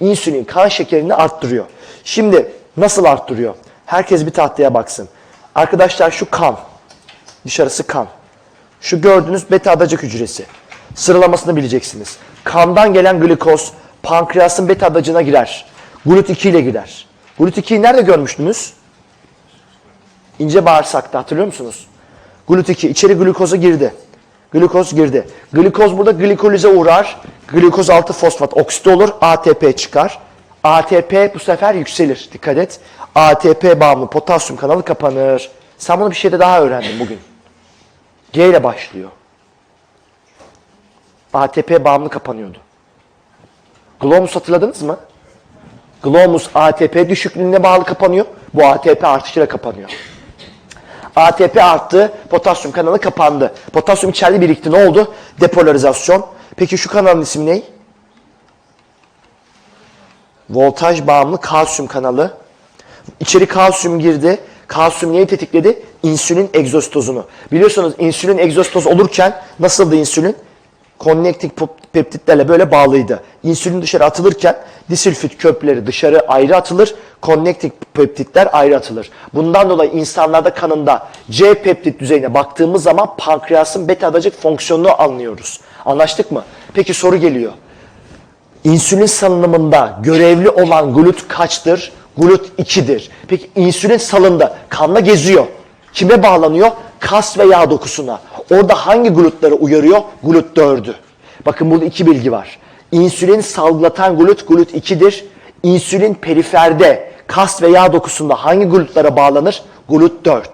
İnsülin kan şekerini arttırıyor. Şimdi nasıl arttırıyor? Herkes bir tahtaya baksın. Arkadaşlar şu kan. Dışarısı kan. Şu gördüğünüz beta adacık hücresi. Sıralamasını bileceksiniz. Kandan gelen glikoz pankreasın beta adacına girer. GLUT2 ile girer. GLUT2'yi nerede görmüştünüz? İnce bağırsakta hatırlıyor musunuz? GLUT2 içeri glukoza girdi. Glukoz girdi. Glikoz burada glikolize uğrar. Glikoz 6 fosfat oksit olur. ATP çıkar. ATP bu sefer yükselir. Dikkat et. ATP bağımlı potasyum kanalı kapanır. Sen bunu bir şeyde daha öğrendin bugün. G ile başlıyor. ATP bağımlı kapanıyordu. Glomus hatırladınız mı? Glomus ATP düşüklüğüne bağlı kapanıyor. Bu ATP artışıyla kapanıyor. ATP arttı, potasyum kanalı kapandı. Potasyum içeride birikti. Ne oldu? Depolarizasyon. Peki şu kanalın ismi ne? Voltaj bağımlı kalsiyum kanalı. İçeri kalsiyum girdi. Kalsiyum neyi tetikledi? İnsülin egzostozunu. Biliyorsunuz insülin egzostoz olurken nasıldı insülin? Connecting peptitlerle böyle bağlıydı. İnsülin dışarı atılırken disülfit köprüleri dışarı ayrı atılır. Connecting peptitler ayrı atılır. Bundan dolayı insanlarda kanında C peptit düzeyine baktığımız zaman pankreasın beta adacık fonksiyonunu anlıyoruz. Anlaştık mı? Peki soru geliyor. İnsülin salınımında görevli olan glut kaçtır? Glut 2'dir. Peki insülin salında kanla geziyor. Kime bağlanıyor? Kas ve yağ dokusuna. Orada hangi glutları uyarıyor? Glut 4'ü. Bakın burada iki bilgi var. İnsülin salgılatan glut glut 2'dir. İnsülin periferde kas ve yağ dokusunda hangi glutlara bağlanır? Glut 4.